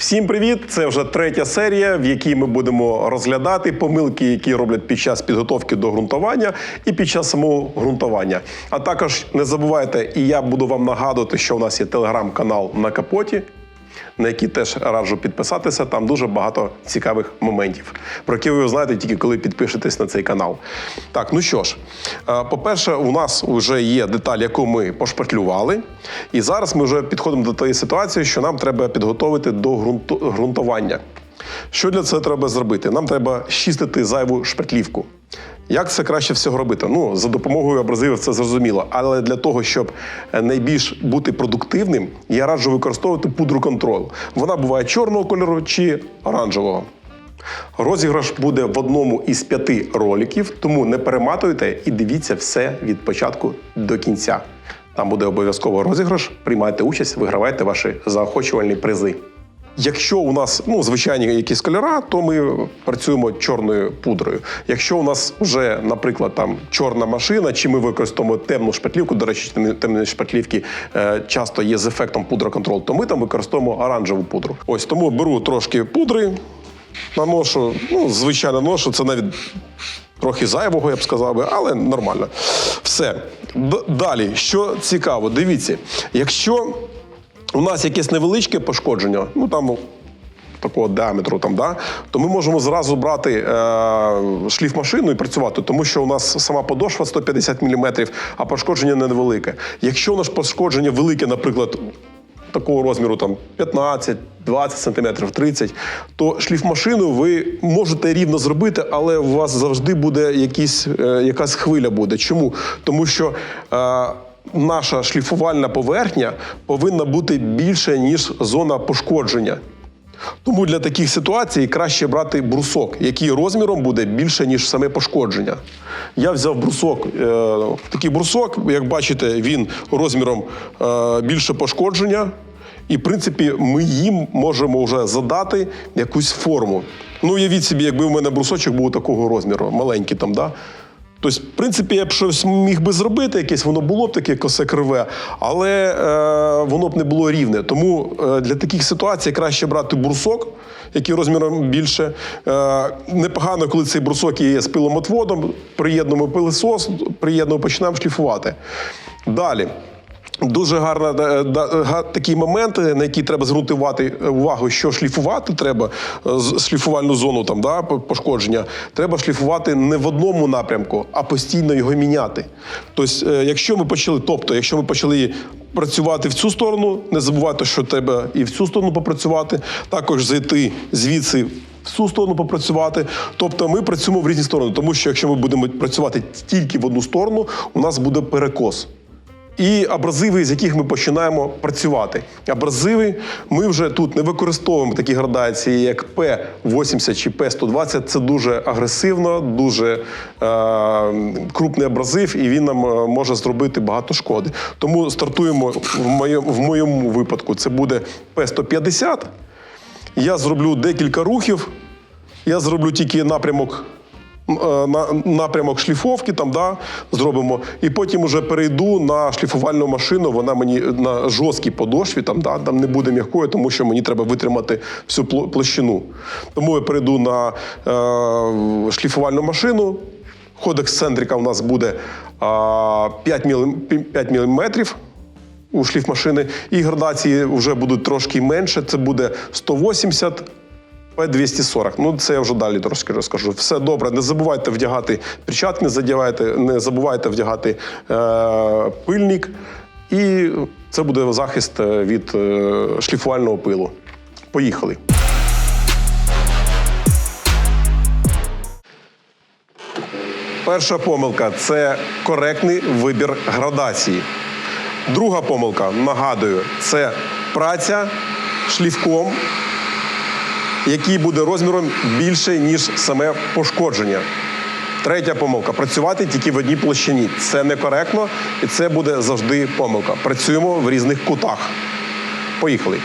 Всім привіт! Це вже третя серія, в якій ми будемо розглядати помилки, які роблять під час підготовки до ґрунтування і під час самого ґрунтування. А також не забувайте, і я буду вам нагадувати, що у нас є телеграм-канал на капоті. На який теж раджу підписатися, там дуже багато цікавих моментів, про які ви знаєте тільки коли підпишетесь на цей канал. Так, ну що ж, е, по-перше, у нас вже є деталь, яку ми пошпатлювали. І зараз ми вже підходимо до тієї ситуації, що нам треба підготовити до ґрунту- ґрунтування. Що для цього треба зробити? Нам треба щистити зайву шпатлівку. Як це краще всього робити? Ну, за допомогою абразивів це зрозуміло. Але для того, щоб е, найбільш бути продуктивним, я раджу використовувати пудру контрол. Вона буває чорного кольору чи оранжевого. Розіграш буде в одному із п'яти роликів, тому не перематуйте і дивіться все від початку до кінця. Там буде обов'язково розіграш, приймайте участь, вигравайте ваші заохочувальні призи. Якщо у нас ну, звичайні якісь кольора, то ми працюємо чорною пудрою. Якщо у нас вже, наприклад, там чорна машина, чи ми використовуємо темну шпатлівку, до речі, темні- шпатлівки е, часто є з ефектом пудроконтрол, то ми там використовуємо оранжеву пудру. Ось тому беру трошки пудри, наношу, ну, звичайно, ношу, це навіть трохи зайвого, я б сказав би, але нормально. Все. Д- далі, що цікаво, дивіться, якщо у нас якесь невеличке пошкодження, ну там такого діаметру, там, да, то ми можемо зразу брати е, шліфмашину і працювати, тому що у нас сама подошва 150 мм, а пошкодження невелике. Якщо у нас пошкодження велике, наприклад, такого розміру там 15, 20 сантиметрів, 30, то шліфмашину ви можете рівно зробити, але у вас завжди буде якісь, е, якась хвиля буде. Чому? Тому що е, наша шліфувальна поверхня повинна бути більше, ніж зона пошкодження. Тому для таких ситуацій краще брати брусок, який розміром буде більше, ніж саме пошкодження. Я взяв брусок, е, такий брусок, як бачите, він розміром е, більше пошкодження. І, в принципі, ми їм можемо вже задати якусь форму. Ну, уявіть собі, якби в мене брусочок був такого розміру, маленький там, да? Тобто, в принципі, я б щось міг би зробити, якесь воно було б таке косе криве, але е, воно б не було рівне. Тому е, для таких ситуацій краще брати брусок, який розміром більше. Е, непогано, коли цей брусок є з пиломотводом, приєднуємо пилосос, приєднуємо, починаємо шліфувати. Далі. Дуже гарна да- да- га- на який треба звернути увагу, що шліфувати треба е, з- шліфувальну зону там, да, пошкодження. Треба шліфувати не в одному напрямку, а постійно його міняти. Тобто, е, якщо ми почали, тобто, якщо ми почали працювати в цю сторону, не забувайте, що треба і в цю сторону попрацювати, також зайти звідси. В цю сторону попрацювати, тобто ми працюємо в різні сторони, тому що якщо ми будемо працювати тільки в одну сторону, у нас буде перекос і абразиви, з яких ми починаємо працювати. Абразиви ми вже тут не використовуємо такі градації, як P80 чи P120. Це дуже агресивно, дуже е, крупний абразив, і він нам е, може зробити багато шкоди. Тому стартуємо в моєму, в моєму випадку. Це буде P150. Я зроблю декілька рухів. Я зроблю тільки напрямок. Е, На напрямок шліфовки там да, зробимо, і потім вже перейду на шліфувальну машину. Вона мені на жорсткій подошві, там да, там не буде м'якою, тому що мені треба витримати всю площину. Тому я перейду на е, шліфувальну машину. Ход ексцентрика у нас буде а, 5 мм, 5 мм у шліфмашини, і градації вже будуть трошки менше. Це буде 180 П240. Ну, це я вже далі трошки розкажу. Все добре. Не забувайте вдягати перчатки, не задягайте, не забувайте вдягати е, пильник. І це буде захист е, від е, шліфувального пилу. Поїхали. Перша помилка це коректний вибір градації. Друга помилка, нагадую, це праця шліфком який буде розміром більше, ніж саме пошкодження. Третя помилка працювати тільки в одній площині. Це некоректно і це буде завжди помилка. Працюємо в різних кутах. Поїхали.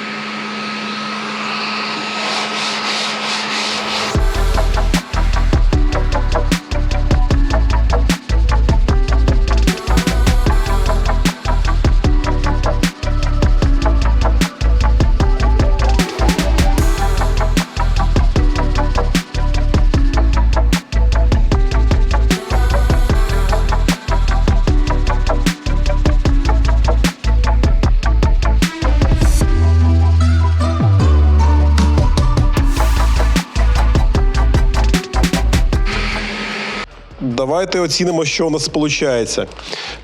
Давайте оцінимо, що у нас виходить.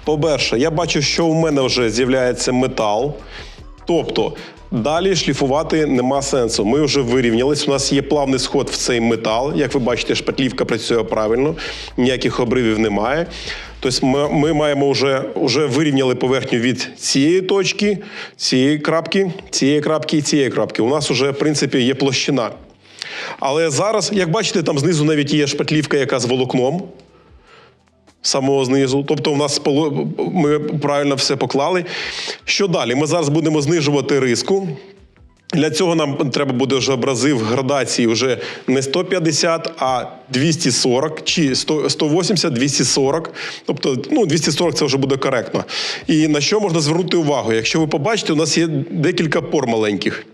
По-перше, я бачу, що у мене вже з'являється метал. Тобто далі шліфувати нема сенсу. Ми вже вирівнялись. У нас є плавний сход в цей метал. Як ви бачите, шпатлівка працює правильно, ніяких обривів немає. Тобто ми, ми маємо вже, вже вирівняли поверхню від цієї точки, цієї крапки, цієї крапки і цієї крапки. У нас вже, в принципі, є площина. Але зараз, як бачите, там знизу навіть є шпатлівка, яка з волокном самого знизу. Тобто, у нас ми правильно все поклали. Що далі? Ми зараз будемо знижувати риску. Для цього нам треба буде вже абразив градації вже не 150, а 240 чи 100 180, 240. Тобто, ну, 240 це вже буде коректно. І на що можна звернути увагу? Якщо ви побачите, у нас є декілька пор маленьких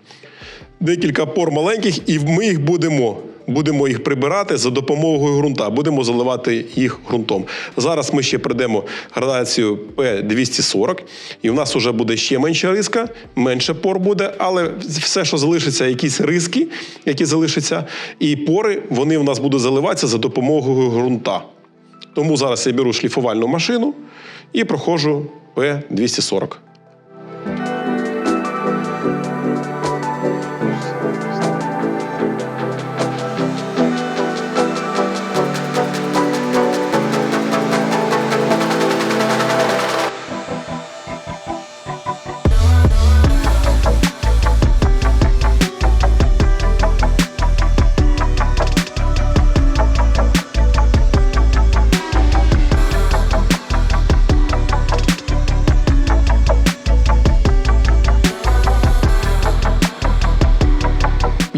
декілька пор маленьких, і ми їх будемо. Будемо їх прибирати за допомогою ґрунта, будемо заливати їх ґрунтом. Зараз ми ще прийдемо градацію P240, і в нас вже буде ще менша риска, менше пор буде, але все, що залишиться, якісь риски, які залишаться, і пори, вони в нас будуть заливатися за допомогою ґрунта. Тому зараз я беру шліфувальну машину і проходжу P240.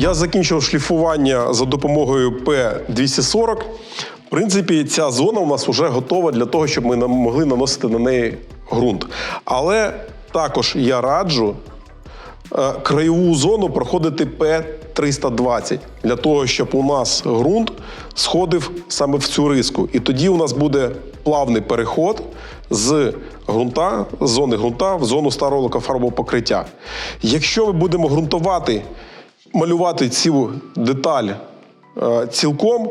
Я закінчив шліфування за допомогою P240. В принципі, ця зона у нас вже готова для того, щоб ми могли наносити на неї ґрунт. Але також я раджу е, краєву зону проходити П320 для того, щоб у нас ґрунт сходив саме в цю риску. І тоді у нас буде плавний переход з ґрунта, з зони ґрунта в зону старого лакофарбового покриття. Якщо ми будемо ґрунтувати, малювати цю деталь е, цілком,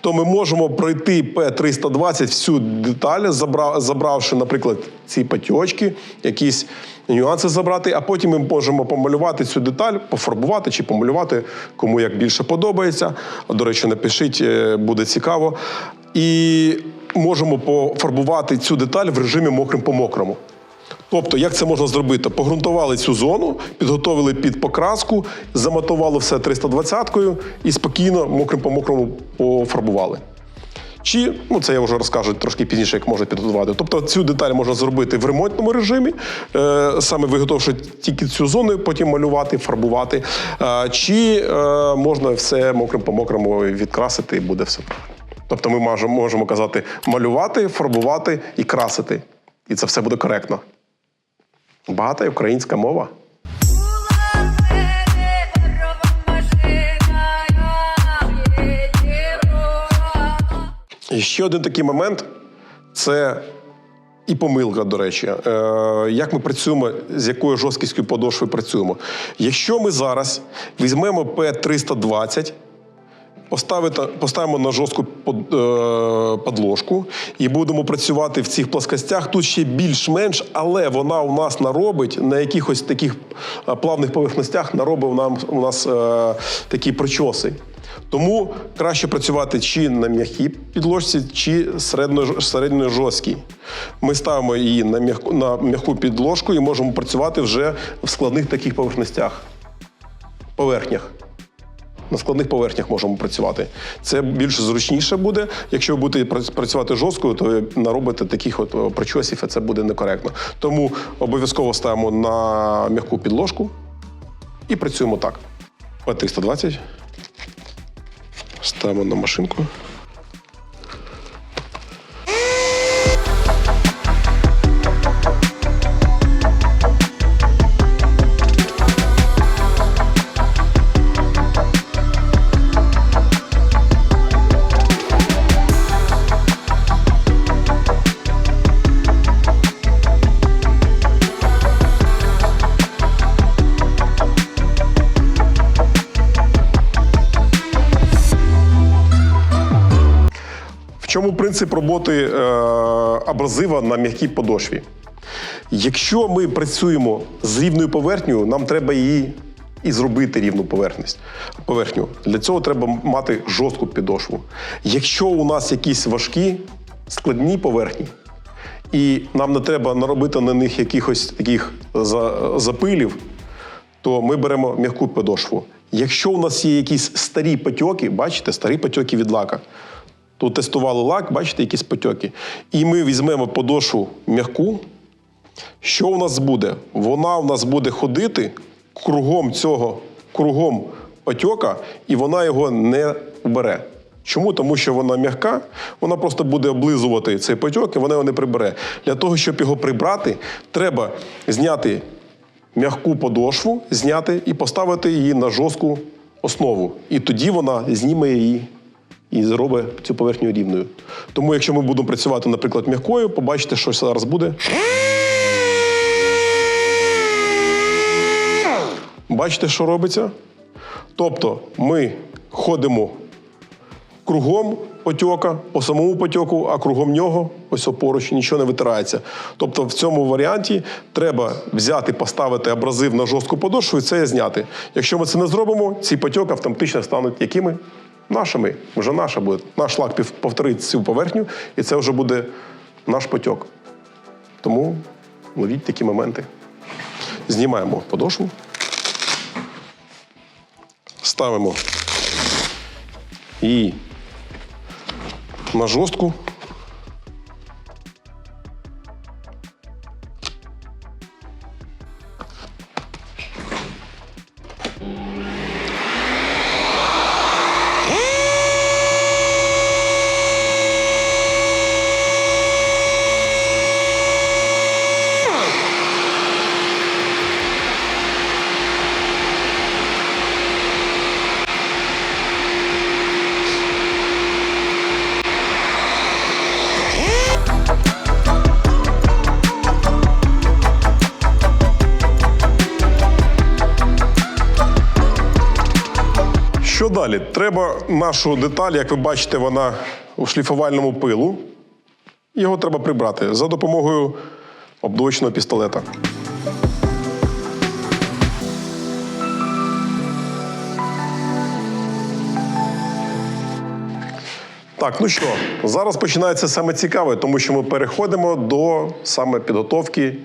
то ми можемо пройти П320 всю деталь, забравши, наприклад, ці патьочки, якісь нюанси забрати, а потім ми можемо помалювати цю деталь, пофарбувати чи помалювати, кому як більше подобається. До речі, напишіть, е, буде цікаво. І можемо пофарбувати цю деталь в режимі мокрим по мокрому. Тобто, як це можна зробити? Погрунтували цю зону, підготовили під покраску, замотували все 320-кою і спокійно мокрим по мокрому пофарбували. Чи, ну це я вже розкажу трошки пізніше, як можна підготувати. Тобто цю деталь можна зробити в ремонтному режимі, е, саме виготовивши тільки цю зону, потім малювати, фарбувати. Е, чи е, можна все мокрим по мокрому відкрасити і буде все правильно. Тобто ми можемо казати малювати, фарбувати і красити. І це все буде коректно. Багата і українська мова. І ще один такий момент це і помилка, до речі. Е, як ми працюємо, з якою жорсткістю подошви працюємо. Якщо ми зараз візьмемо P320, поставити, поставимо на жорстку е, подложку і будемо працювати в цих плоскостях. Тут ще більш-менш, але вона у нас наробить на якихось таких е, плавних поверхностях наробив нам у нас е, такі прочоси. Тому краще працювати чи на м'якій підложці, чи середньо, середньо жорсткій. Ми ставимо її на м'яку, на м'яку підложку і можемо працювати вже в складних таких поверхностях, поверхнях. На складних поверхнях можемо працювати. Це більш зручніше буде. Якщо ви будете працювати жорсткою, то наробити таких от причосів, і це буде некоректно. Тому обов'язково ставимо на м'яку підложку і працюємо так. П320. Ставимо на машинку. Принцип роботи е, абразива на м'якій подошві? Якщо ми працюємо з рівною поверхнею, нам треба її і зробити рівну поверхню. Для цього треба мати жорстку підошву. Якщо у нас якісь важкі, складні поверхні, і нам не треба наробити на них якихось таких запилів, то ми беремо м'яку подошву. Якщо у нас є якісь старі потьоки, бачите, старі потьоки від лака. Тут тестували лак, бачите, якісь потьоки. І ми візьмемо подошву м'яку. Що у нас буде? Вона у нас буде ходити кругом цього, кругом потьока, і вона його не убере. Чому? Тому що вона м'яка, вона просто буде облизувати цей потьок і вона його не прибере. Для того, щоб його прибрати, треба зняти м'яку подошву, зняти і поставити її на жорстку основу. І тоді вона зніме її і зробить цю поверхню рівною. Тому, якщо ми будемо працювати, наприклад, м'якою, побачите, що зараз буде. Бачите, що робиться? Тобто ми ходимо кругом потьока, по самому потьоку, а кругом нього, ось поруч, нічого не витирається. Тобто в цьому варіанті треба взяти, поставити абразив на жорстку подошву і це зняти. Якщо ми це не зробимо, ці потьоки автоматично стануть якими? Нашими. Вже наша буде. Наш шлак повторить цю поверхню, і це вже буде наш потьок. Тому ловіть такі моменти. Знімаємо подошву. Ставимо її на жорстку. Далі? Треба нашу деталь, як ви бачите, вона у шліфувальному пилу. Його треба прибрати за допомогою обдочного пістолета. Так, ну що, зараз починається саме цікаве, тому що ми переходимо до саме підготовки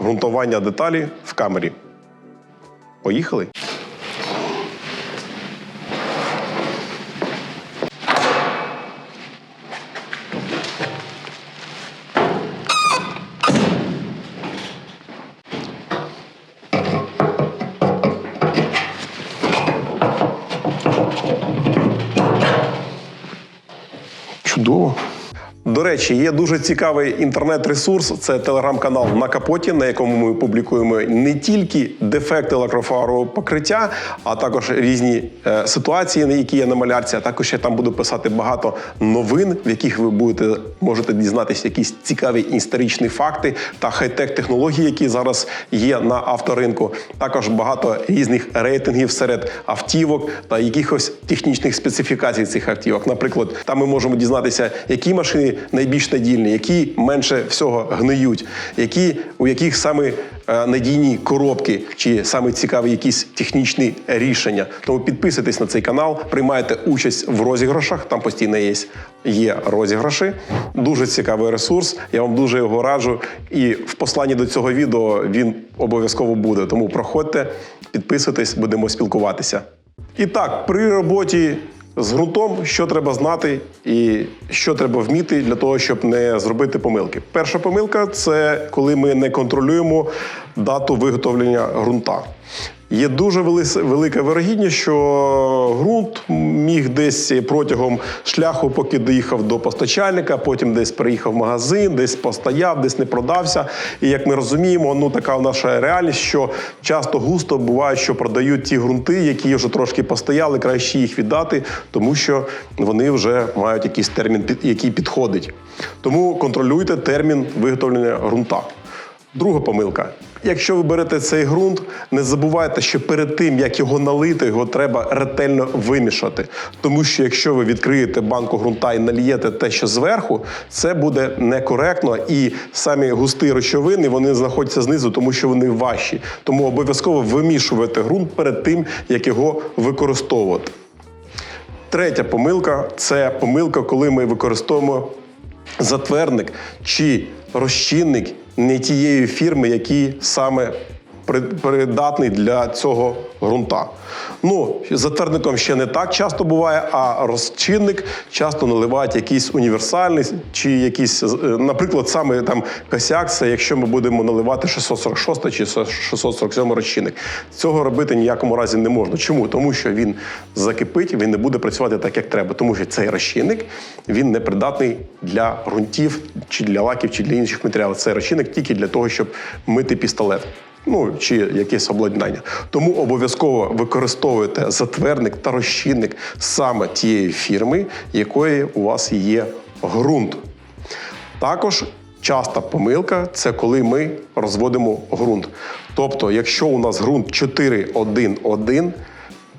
ґрунтування деталі в камері. Поїхали? cool. До речі, є дуже цікавий інтернет-ресурс. Це телеграм-канал на капоті, на якому ми публікуємо не тільки дефекти лакрофарового покриття, а також різні е, ситуації, на які є на малярці. А також я там буду писати багато новин, в яких ви будете можете дізнатися якісь цікаві історичні факти та хай-тек технології, які зараз є на авторинку. Також багато різних рейтингів серед автівок та якихось технічних специфікацій цих автівок. Наприклад, там ми можемо дізнатися, які машини найбільш надійні, які менше всього гниють, які у яких саме е, надійні коробки, чи саме цікаві якісь технічні рішення. Тому підписуйтесь на цей канал, приймайте участь в розіграшах. Там постійно є, є розіграші. Дуже цікавий ресурс. Я вам дуже його раджу. І в посланні до цього відео він обов'язково буде. Тому проходьте, підписуйтесь, будемо спілкуватися. І так, при роботі з ґрунтом, що треба знати і що треба вміти для того, щоб не зробити помилки. Перша помилка це коли ми не контролюємо дату виготовлення ґрунта. Є дуже вели- велика вирогідність, що ґрунт міг десь протягом шляху, поки доїхав до постачальника, потім десь приїхав в магазин, десь постояв, десь не продався. І як ми розуміємо, ну така наша реальність, що часто густо буває, що продають ті ґрунти, які вже трошки постояли, краще їх віддати, тому що вони вже мають якийсь термін, який підходить. Тому контролюйте термін виготовлення ґрунта. Друга помилка. Якщо ви берете цей ґрунт, не забувайте, що перед тим, як його налити, його треба ретельно вимішати. Тому що якщо ви відкриєте банку ґрунта і налієте те, що зверху, це буде некоректно. І самі густі речовини вони знаходяться знизу, тому що вони важчі. Тому обов'язково вимішувати ґрунт перед тим, як його використовувати. Третя помилка це помилка, коли ми використовуємо затвердник чи розчинник не тієї фірми, які саме при- придатний для цього ґрунта. Ну, з затвердником ще не так часто буває, а розчинник часто наливають якийсь універсальний чи якийсь, е, наприклад, саме там косяк, це якщо ми будемо наливати 646 чи 647 розчинник. Цього робити ніякому разі не можна. Чому? Тому що він закипить, він не буде працювати так, як треба. Тому що цей розчинник він не придатний для ґрунтів, чи для лаків, чи для інших матеріалів. Цей розчинник тільки для того, щоб мити пістолет. Ну чи якесь обладнання. Тому обов'язково використовуйте затвердник та розчинник саме тієї фірми, якої у вас є ґрунт. Також часта помилка це коли ми розводимо ґрунт. Тобто, якщо у нас ґрунт 4-1-1,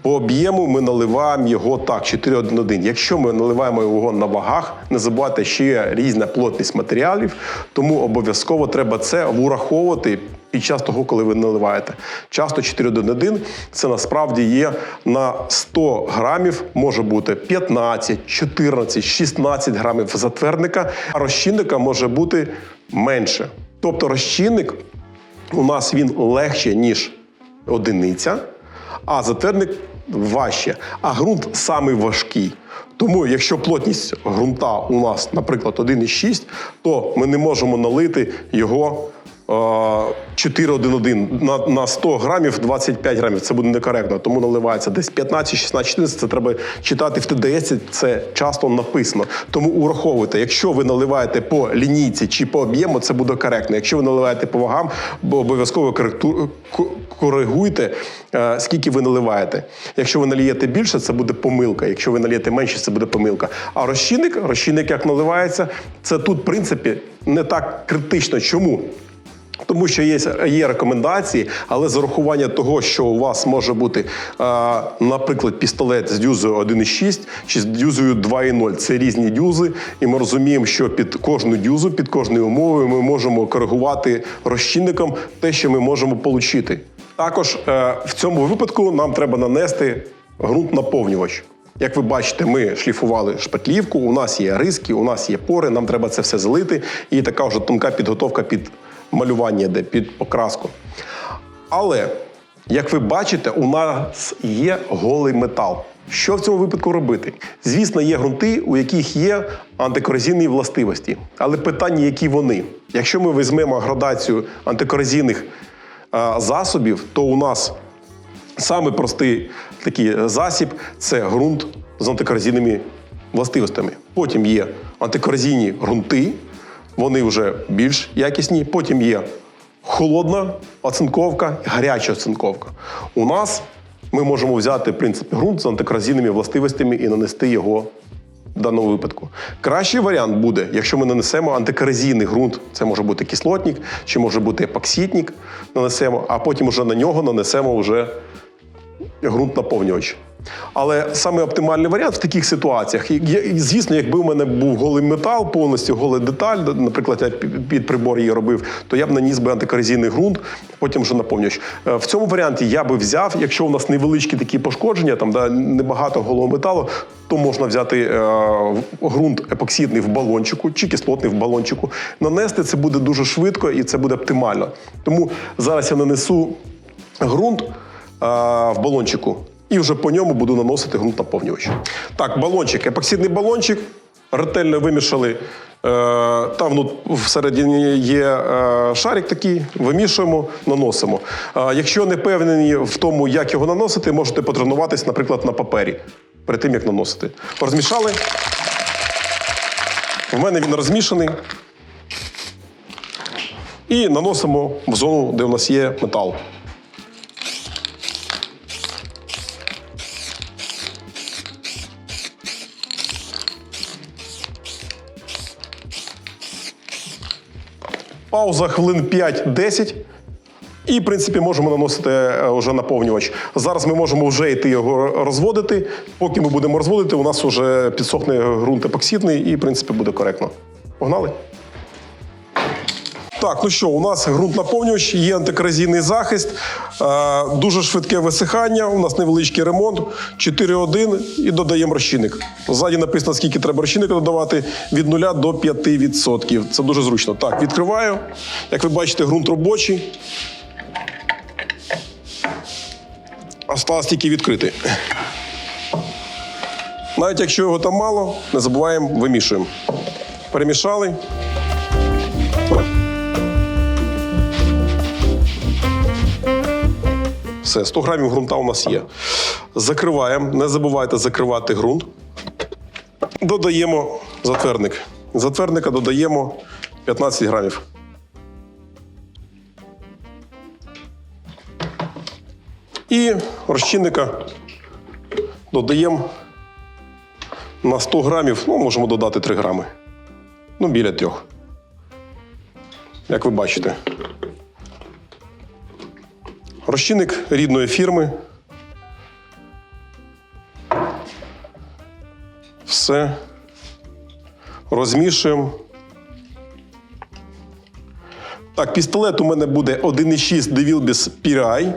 по об'єму ми наливаємо його так, 4-1-1. Якщо ми наливаємо його на вагах, не забувайте, що є різна плотність матеріалів, тому обов'язково треба це враховувати під час того, коли ви наливаєте. Часто 4-1-1 це насправді є на 100 грамів, може бути 15, 14, 16 грамів затвердника, а розчинника може бути менше. Тобто розчинник у нас він легше, ніж одиниця, а затвердник важче. А ґрунт самий важкий. Тому, якщо плотність ґрунта у нас, наприклад, 1,6, то ми не можемо налити його 4,1,1. На, на 100 грамів 25 грамів. Це буде некоректно. Тому наливається десь 15, 16, 14. Це треба читати в ТДС. Це часто написано. Тому ураховуйте, якщо ви наливаєте по лінійці чи по об'єму, це буде коректно. Якщо ви наливаєте по вагам, бо обов'язково коригуйте, е, скільки ви наливаєте. Якщо ви налієте більше, це буде помилка. Якщо ви налієте менше, це буде помилка. А розчинник, розчинник як наливається, це тут, в принципі, не так критично. Чому? Тому що є, є рекомендації, але з урахування того, що у вас може бути, наприклад, пістолет з дюзою 1,6 чи з дюзою 2,0. Це різні дюзи, і ми розуміємо, що під кожну дюзу, під кожною умовою ми можемо коригувати розчинником те, що ми можемо отримати. Також е, в цьому випадку нам треба нанести ґрунт наповнювач. Як ви бачите, ми шліфували шпатлівку, у нас є риски, у нас є пори, нам треба це все залити. І така вже тонка підготовка під малювання йде, під покраску. Але, як ви бачите, у нас є голий метал. Що в цьому випадку робити? Звісно, є ґрунти, у яких є антикорозійні властивості. Але питання, які вони. Якщо ми візьмемо градацію антикорозійних засобів, то у нас Саме простий такий засіб це ґрунт з антикорозійними властивостями. Потім є антикорозійні ґрунти, вони вже більш якісні. Потім є холодна оцинковка і гаряча оцинковка. У нас ми можемо взяти в принципі ґрунт з антикорозійними властивостями і нанести його в даному випадку. Кращий варіант буде, якщо ми нанесемо антикорозійний ґрунт, це може бути кислотник, чи може бути епоксидник, нанесемо, а потім вже на нього нанесемо вже ґрунт наповнювач. Але саме оптимальний варіант в таких ситуаціях, звісно, якби у мене був голий метал, повністю гола деталь, наприклад, я під прибор її робив, то я б наніс би антикорозійний ґрунт, потім вже наповнювач. Е, В цьому варіанті я би взяв, якщо у нас невеличкі такі пошкодження, там да, небагато голого металу, то можна взяти е, ґрунт епоксидний в балончику чи кислотний в балончику. Нанести це буде дуже швидко і це буде оптимально. Тому зараз я нанесу ґрунт е, в балончику. І вже по ньому буду наносити ґрунт наповнювач. Так, балончик, епоксидний балончик. Ретельно вимішали. Е, там ну, всередині є е, шарик такий, вимішуємо, наносимо. Е, якщо не впевнені в тому, як його наносити, можете потренуватись, наприклад, на папері перед тим, як наносити. Розмішали. В мене він розмішаний. І наносимо в зону, де у нас є метал. Пауза хвилин 5-10. І, в принципі, можемо наносити е, вже наповнювач. Зараз ми можемо вже йти його розводити. Поки ми будемо розводити, у нас вже підсохне ґрунт епоксидний і, в принципі, буде коректно. Погнали? Так, ну що, у нас ґрунт наповнювач, є антикорозійний захист, е, дуже швидке висихання. У нас невеличкий ремонт, 4,1 і додаємо розчинник. Ззаді написано, скільки треба розчинника додавати від 0 до 5%. Це дуже зручно. Так, відкриваю. Як ви бачите, ґрунт робочий. Осталось тільки відкрити. Навіть якщо його там мало, не забуваємо, вимішуємо. Перемішали. Все, 100 грамів ґрунта у нас є. Закриваємо. Не забувайте закривати ґрунт. Додаємо затвердник. Затвердника додаємо 15 грамів. І розчинника додаємо на 100 грамів, ну, можемо додати 3 грами. Ну, біля трьох. Як ви бачите. Розчинник рідної фірми. Все. Розмішуємо. Так, пістолет у мене буде 1,6 DeVilbiss PRI.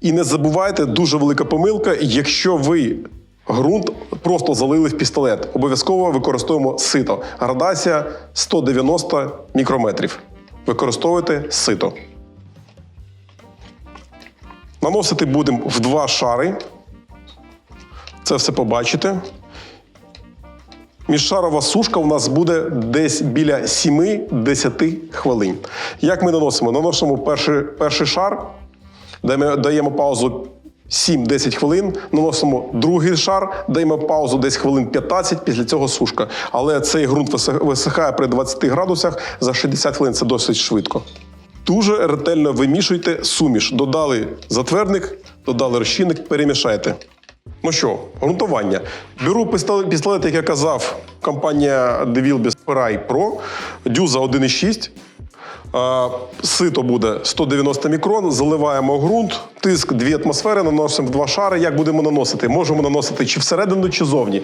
І не забувайте, дуже велика помилка, якщо ви ґрунт просто залили в пістолет. Обов'язково використовуємо сито. Градація 190 мікрометрів. Використовуйте сито. Наносити будемо в два шари. Це все побачите. Міжшарова сушка у нас буде десь біля 7-10 хвилин. Як ми наносимо? Наносимо перший, перший шар, даємо, даємо паузу 7-10 хвилин, наносимо другий шар, даємо паузу десь хвилин 15, після цього сушка. Але цей ґрунт висих- висихає при 20 градусах за 60 хвилин. Це досить швидко. Дуже ретельно вимішуйте суміш. Додали затвердник, додали розчинник, перемішайте. Ну що, ґрунтування. Беру пістолет, як я казав, компанія DeVilbiss Spray Pro, дюза 1,6. Сито буде 190 мікрон, заливаємо ґрунт, тиск 2 атмосфери, наносимо два шари. Як будемо наносити? Можемо наносити чи всередину, чи зовні.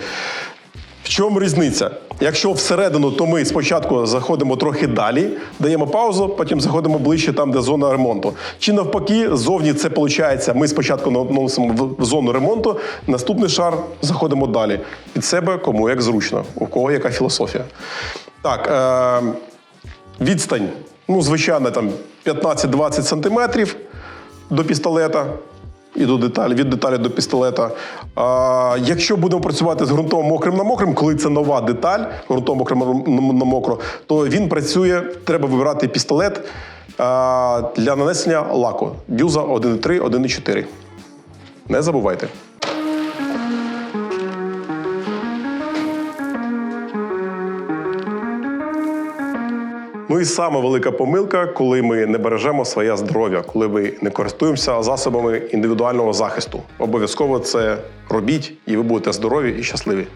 В чому різниця? Якщо всередину, то ми спочатку заходимо трохи далі, даємо паузу, потім заходимо ближче там, де зона ремонту. Чи навпаки, зовні це виходить, ми спочатку наносимо в- зону ремонту, наступний шар заходимо далі. Під себе кому як зручно, у кого яка філософія. Так, е- відстань, ну, звичайно, там 15-20 сантиметрів до пістолета і до деталі, від деталі до пістолета. А, якщо будемо працювати з ґрунтом мокрим на мокрим, коли це нова деталь, ґрунтом мокрим на- мокро, то він працює, треба вибирати пістолет а, для нанесення лаку. Дюза 1,3, 1,4. Не забувайте. І саме велика помилка, коли ми не бережемо своє здоров'я, коли ми не користуємося засобами індивідуального захисту. Обов'язково це робіть, і ви будете здорові і щасливі.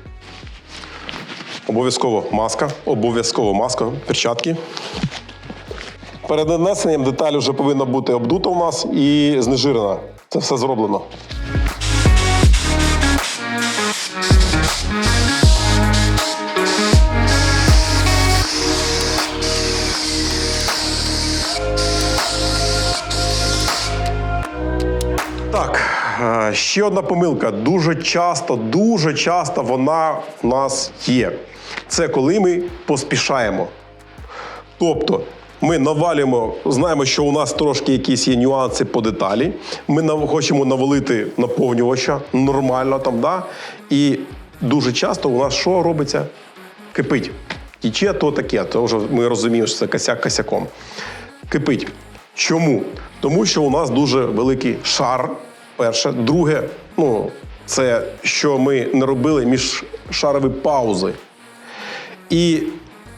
Обов'язково маска, обов'язково маска, перчатки. Перед нанесенням деталь вже повинна бути обдута у нас і знежирена. Це все зроблено. Ще одна помилка. Дуже часто, дуже часто вона у нас є. Це коли ми поспішаємо. Тобто ми навалюємо, знаємо, що у нас трошки якісь є нюанси по деталі. Ми хочемо навалити наповнювача нормально там, да? І дуже часто у нас що робиться? Кипить. Тіче то таке, то вже ми розуміємо, що це косяк косяком. Кипить. Чому? Тому що у нас дуже великий шар. Перше. Друге, ну, це що ми не робили між шарові паузи. І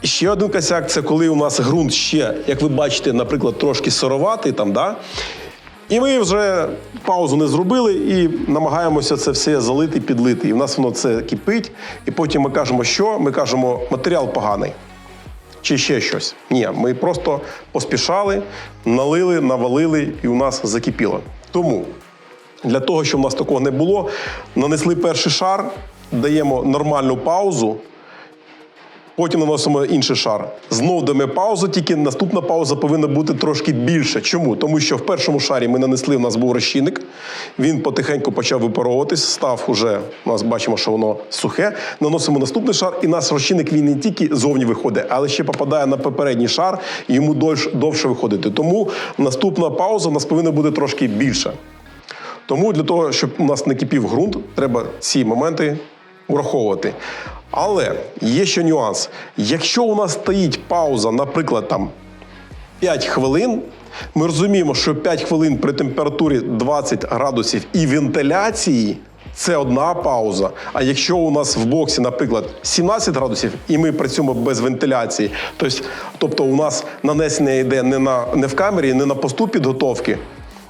ще один косяк це коли у нас ґрунт ще, як ви бачите, наприклад, трошки сироватий там, да? І ми вже паузу не зробили і намагаємося це все залити, підлити. І в нас воно це кипить. І потім ми кажемо, що? Ми кажемо, матеріал поганий. чи ще щось. Ні, ми просто поспішали, налили, навалили, і у нас закипіло. Тому для того, щоб у нас такого не було, нанесли перший шар, даємо нормальну паузу. Потім наносимо інший шар. Знов даємо паузу, тільки наступна пауза повинна бути трошки більше. Чому? Тому що в першому шарі ми нанесли, у нас був розчинник, він потихеньку почав випаровуватись, став уже, у нас бачимо, що воно сухе. Наносимо наступний шар, і наш розчинник він не тільки зовні виходить, але ще попадає на попередній шар, і йому довше виходити. Тому наступна пауза у нас повинна бути трошки більша. Тому для того, щоб у нас не кипів ґрунт, треба ці моменти враховувати. Але є ще нюанс. Якщо у нас стоїть пауза, наприклад, там 5 хвилин, ми розуміємо, що 5 хвилин при температурі 20 градусів і вентиляції це одна пауза. А якщо у нас в боксі, наприклад, 17 градусів, і ми працюємо без вентиляції, тобто, тобто у нас нанесення йде не на не в камері, не на посту підготовки,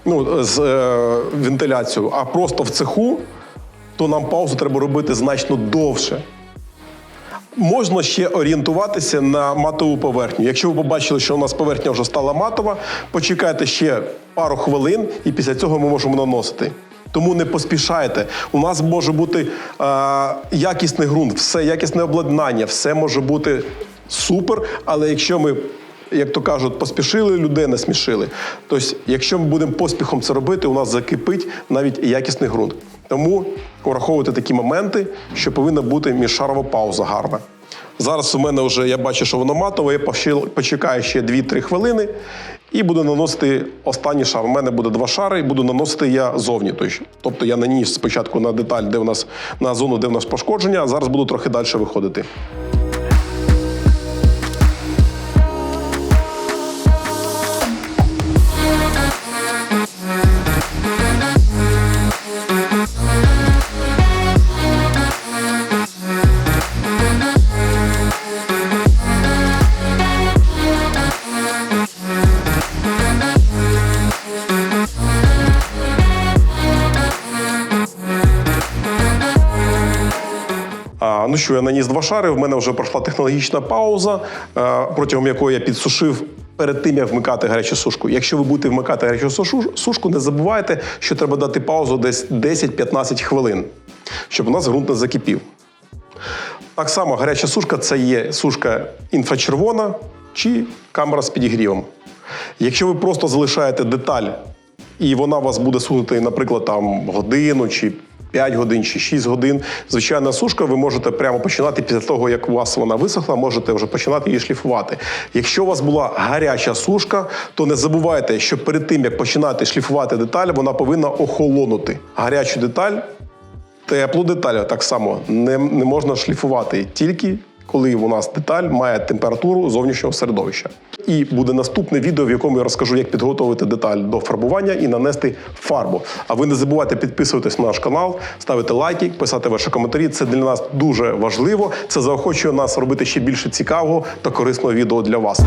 ну з е, вентиляцією, а просто в цеху, то нам паузу треба робити значно довше. Можна ще орієнтуватися на матову поверхню. Якщо ви побачили, що у нас поверхня вже стала матова, почекайте ще пару хвилин, і після цього ми можемо наносити. Тому не поспішайте. У нас може бути е, якісний ґрунт, все якісне обладнання, все може бути супер. Але якщо ми, як то кажуть, поспішили, людей не смішили. Тобто, якщо ми будемо поспіхом це робити, у нас закипить навіть якісний ґрунт. Тому враховуйте такі моменти, що повинна бути міжшарова пауза гарна. Зараз у мене вже я бачу, що воно матове, я почекаю ще 2-3 хвилини і буду наносити останній шар. У мене буде два шари, і буду наносити я зовні. Тобто я наніс спочатку на деталь, де у нас на зону, де у нас пошкодження, а зараз буду трохи далі виходити. Ну що, я наніс два шари. В мене вже пройшла технологічна пауза, е, протягом якої я підсушив. Перед тим як вмикати гарячу сушку. Якщо ви будете вмикати гарячу сушку, не забувайте, що треба дати паузу десь 10-15 хвилин, щоб у нас ґрунт не закипів. Так само гаряча сушка це є сушка інфрачервона чи камера з підігрівом. Якщо ви просто залишаєте деталь, і вона вас буде сунути, наприклад, там годину чи 5 годин чи 6 годин. Звичайна сушка, ви можете прямо починати після того, як у вас вона висохла, можете вже починати її шліфувати. Якщо у вас була гаряча сушка, то не забувайте, що перед тим як починати шліфувати деталь, вона повинна охолонути. Гарячу деталь Теплу деталь так само не, не можна шліфувати тільки коли у нас деталь має температуру зовнішнього середовища. І буде наступне відео, в якому я розкажу, як підготувати деталь до фарбування і нанести фарбу. А ви не забувайте підписуватись на наш канал, ставити лайки, писати ваші коментарі. Це для нас дуже важливо. Це заохочує нас робити ще більше цікавого та корисного відео для вас.